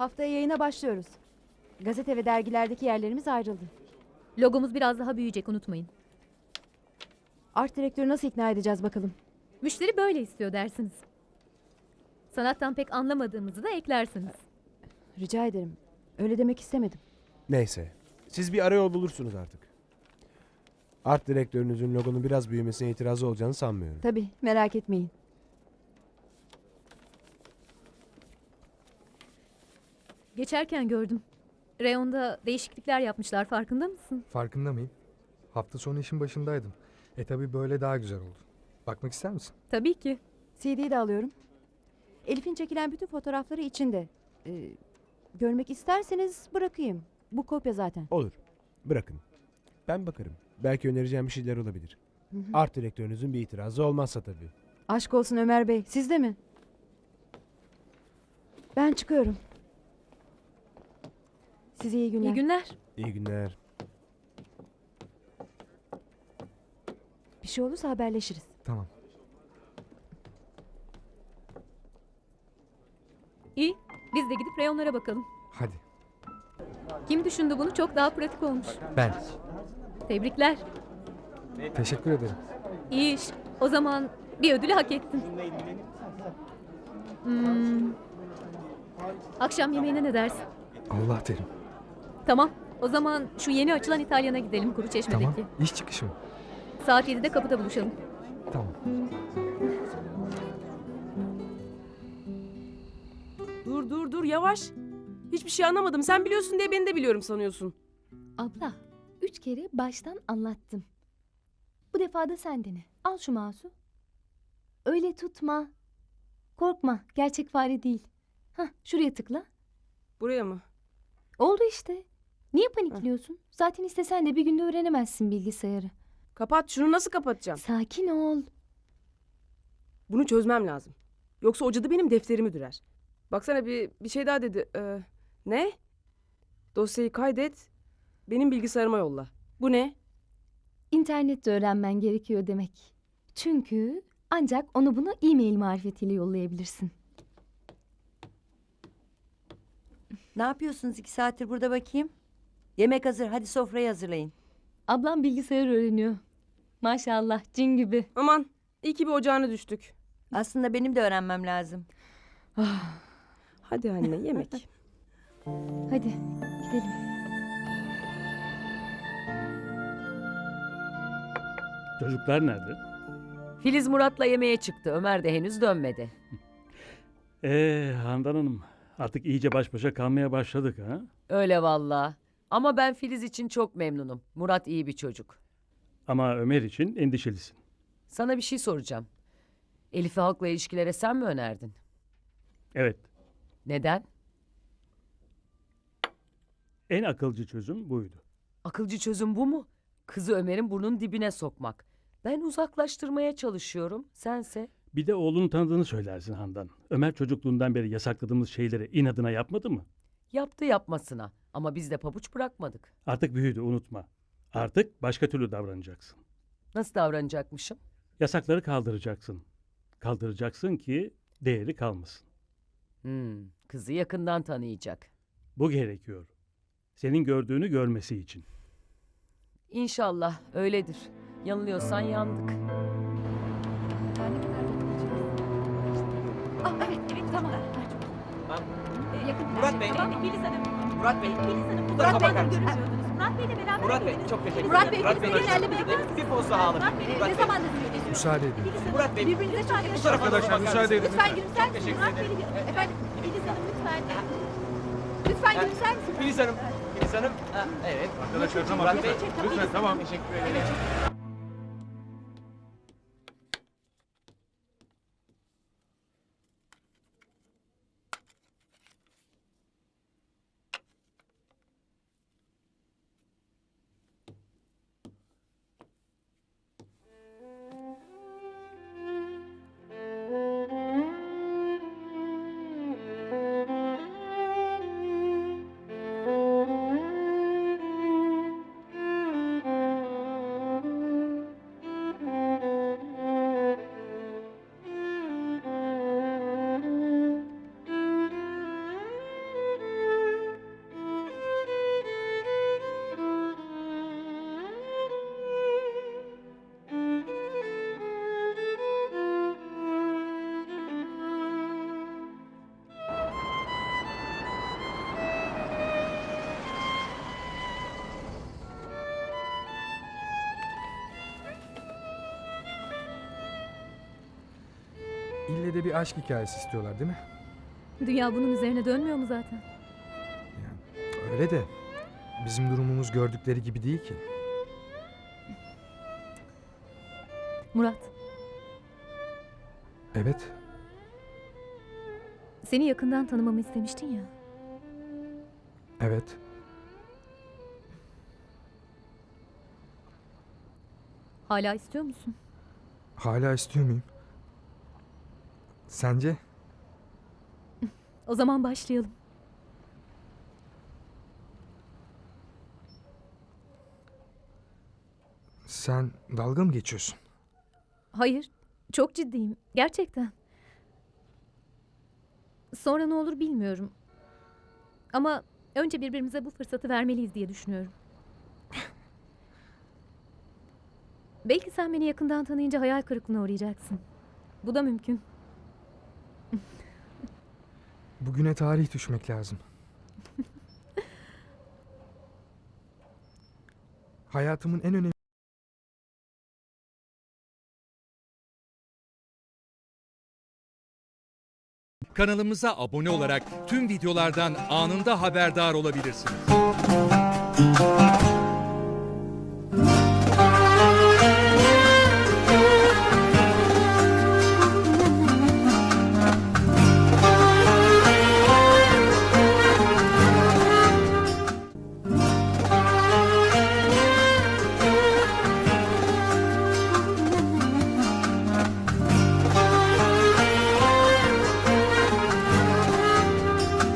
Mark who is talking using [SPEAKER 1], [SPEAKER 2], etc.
[SPEAKER 1] Haftaya yayına başlıyoruz. Gazete ve dergilerdeki yerlerimiz ayrıldı.
[SPEAKER 2] Logomuz biraz daha büyüyecek unutmayın.
[SPEAKER 1] Art direktörü nasıl ikna edeceğiz bakalım.
[SPEAKER 2] Müşteri böyle istiyor dersiniz. Sanattan pek anlamadığımızı da eklersiniz.
[SPEAKER 1] Rica ederim. Öyle demek istemedim.
[SPEAKER 3] Neyse. Siz bir arayol bulursunuz artık. Art direktörünüzün logonun biraz büyümesine itirazı olacağını sanmıyorum.
[SPEAKER 1] Tabii merak etmeyin.
[SPEAKER 2] Geçerken gördüm. Reyonda değişiklikler yapmışlar farkında mısın?
[SPEAKER 4] Farkında mıyım? Hafta sonu işin başındaydım. E tabi böyle daha güzel oldu. Bakmak ister misin?
[SPEAKER 2] Tabii ki.
[SPEAKER 1] CD'yi de alıyorum. Elif'in çekilen bütün fotoğrafları içinde. Ee, görmek isterseniz bırakayım. Bu kopya zaten.
[SPEAKER 3] Olur. Bırakın. Ben bakarım. Belki önereceğim bir şeyler olabilir. Art direktörünüzün bir itirazı olmazsa tabii.
[SPEAKER 1] Aşk olsun Ömer Bey. Siz de mi? Ben çıkıyorum. Size iyi günler.
[SPEAKER 2] İyi günler.
[SPEAKER 3] İyi günler.
[SPEAKER 1] Bir şey olursa haberleşiriz.
[SPEAKER 4] Tamam.
[SPEAKER 2] İyi. Biz de gidip reyonlara bakalım.
[SPEAKER 4] Hadi.
[SPEAKER 2] Kim düşündü bunu çok daha pratik olmuş.
[SPEAKER 4] Ben.
[SPEAKER 2] Tebrikler.
[SPEAKER 4] Teşekkür ederim.
[SPEAKER 2] İyi iş. O zaman bir ödülü hak ettin. Hmm. Akşam yemeğine ne dersin?
[SPEAKER 4] Allah derim.
[SPEAKER 2] Tamam. O zaman şu yeni açılan İtalyan'a gidelim Kuru Çeşme'deki.
[SPEAKER 4] Tamam. İş çıkışı mı?
[SPEAKER 2] Saat 7'de kapıda buluşalım.
[SPEAKER 4] Tamam.
[SPEAKER 5] Dur dur dur yavaş. Hiçbir şey anlamadım. Sen biliyorsun diye beni de biliyorum sanıyorsun.
[SPEAKER 6] Abla, üç kere baştan anlattım. Bu defa da sen dene. Al şu mouse'u. Öyle tutma. Korkma, gerçek fare değil. Hah, şuraya tıkla.
[SPEAKER 5] Buraya mı?
[SPEAKER 6] Oldu işte. Niye panikliyorsun? Zaten istesen de bir günde öğrenemezsin bilgisayarı.
[SPEAKER 5] Kapat şunu nasıl kapatacağım?
[SPEAKER 6] Sakin ol.
[SPEAKER 5] Bunu çözmem lazım. Yoksa o cadı benim defterimi dürer. Baksana bir, bir şey daha dedi. Ee, ne? Dosyayı kaydet. Benim bilgisayarıma yolla. Bu ne?
[SPEAKER 6] İnternette öğrenmen gerekiyor demek. Çünkü ancak onu bunu e-mail marifetiyle yollayabilirsin.
[SPEAKER 7] Ne yapıyorsunuz iki saattir burada bakayım? Yemek hazır. Hadi sofrayı hazırlayın.
[SPEAKER 6] Ablam bilgisayar öğreniyor. Maşallah, cin gibi.
[SPEAKER 5] Aman iyi ki bir ocağına düştük.
[SPEAKER 7] Aslında benim de öğrenmem lazım.
[SPEAKER 5] Hadi anne yemek.
[SPEAKER 6] Hadi gidelim.
[SPEAKER 8] Çocuklar nerede?
[SPEAKER 9] Filiz Murat'la yemeğe çıktı. Ömer de henüz dönmedi.
[SPEAKER 8] Ee Handan Hanım artık iyice baş başa kalmaya başladık ha?
[SPEAKER 9] Öyle valla. Ama ben Filiz için çok memnunum. Murat iyi bir çocuk.
[SPEAKER 8] Ama Ömer için endişelisin.
[SPEAKER 9] Sana bir şey soracağım. Elif'i halkla ilişkilere sen mi önerdin?
[SPEAKER 8] Evet
[SPEAKER 9] Neden?
[SPEAKER 8] en akılcı çözüm buydu.
[SPEAKER 9] Akılcı çözüm bu mu? Kızı Ömer'in burnunun dibine sokmak. Ben uzaklaştırmaya çalışıyorum. Sense
[SPEAKER 8] Bir de oğlunu tanıdığını söylersin Handan. Ömer çocukluğundan beri yasakladığımız şeyleri inadına yapmadı mı?
[SPEAKER 9] yaptı yapmasına. Ama biz de pabuç bırakmadık.
[SPEAKER 8] Artık büyüdü unutma. Artık başka türlü davranacaksın.
[SPEAKER 9] Nasıl davranacakmışım?
[SPEAKER 8] Yasakları kaldıracaksın. Kaldıracaksın ki değeri kalmasın.
[SPEAKER 9] Hmm, kızı yakından tanıyacak.
[SPEAKER 8] Bu gerekiyor. Senin gördüğünü görmesi için.
[SPEAKER 9] İnşallah öyledir. Yanılıyorsan yandık.
[SPEAKER 1] Ah, evet, evet, tamam.
[SPEAKER 10] Murat Bey.
[SPEAKER 2] Tamam, Filiz Hanım.
[SPEAKER 10] Murat Bey.
[SPEAKER 2] Filiz Hanım. Murat Bey'le görüşüyordunuz. Murat Bey'le beraber
[SPEAKER 10] Murat Bey çok teşekkür
[SPEAKER 2] Murat
[SPEAKER 10] ederim.
[SPEAKER 2] Bey, ilerleme
[SPEAKER 10] geldiniz.
[SPEAKER 2] yapar mısınız?
[SPEAKER 10] Bir poz daha alalım.
[SPEAKER 2] Murat Bey,
[SPEAKER 10] Murat
[SPEAKER 2] ne
[SPEAKER 10] Bey.
[SPEAKER 2] zamandır görüşüyorsunuz?
[SPEAKER 4] Müsaade edin.
[SPEAKER 2] Filiz Hanım,
[SPEAKER 10] Murat Bey.
[SPEAKER 2] Birbirinize çağırın.
[SPEAKER 10] Bu tarafa doğru bakar
[SPEAKER 4] müsaade edin.
[SPEAKER 2] Lütfen gülümser misiniz?
[SPEAKER 10] Teşekkür
[SPEAKER 2] Murat
[SPEAKER 10] ederim.
[SPEAKER 2] Bey'le... Efendim, Filiz Hanım lütfen. Lütfen gülümser misiniz?
[SPEAKER 10] Filiz Hanım. Filiz Hanım. Ha, evet.
[SPEAKER 4] Arkadaşlar tamam.
[SPEAKER 10] Murat Bey.
[SPEAKER 4] Lütfen tamam.
[SPEAKER 10] Teşekkür ederim.
[SPEAKER 4] İlle de bir aşk hikayesi istiyorlar değil mi?
[SPEAKER 2] Dünya bunun üzerine dönmüyor mu zaten?
[SPEAKER 4] Öyle de bizim durumumuz gördükleri gibi değil ki.
[SPEAKER 2] Murat,
[SPEAKER 4] Evet,
[SPEAKER 2] seni yakından tanımamı istemiştin ya.
[SPEAKER 4] evet.
[SPEAKER 2] Hala istiyor musun?
[SPEAKER 4] Hala istiyor muyum? Sence?
[SPEAKER 2] O zaman başlayalım.
[SPEAKER 4] Sen dalga mı geçiyorsun?
[SPEAKER 2] Hayır, çok ciddiyim. Gerçekten. Sonra ne olur bilmiyorum. Ama önce birbirimize bu fırsatı vermeliyiz diye düşünüyorum. Belki sen beni yakından tanıyınca hayal kırıklığına uğrayacaksın. Bu da mümkün.
[SPEAKER 4] Bugüne tarih düşmek lazım. Hayatımın en önemli
[SPEAKER 11] Kanalımıza abone olarak tüm videolardan anında haberdar olabilirsiniz.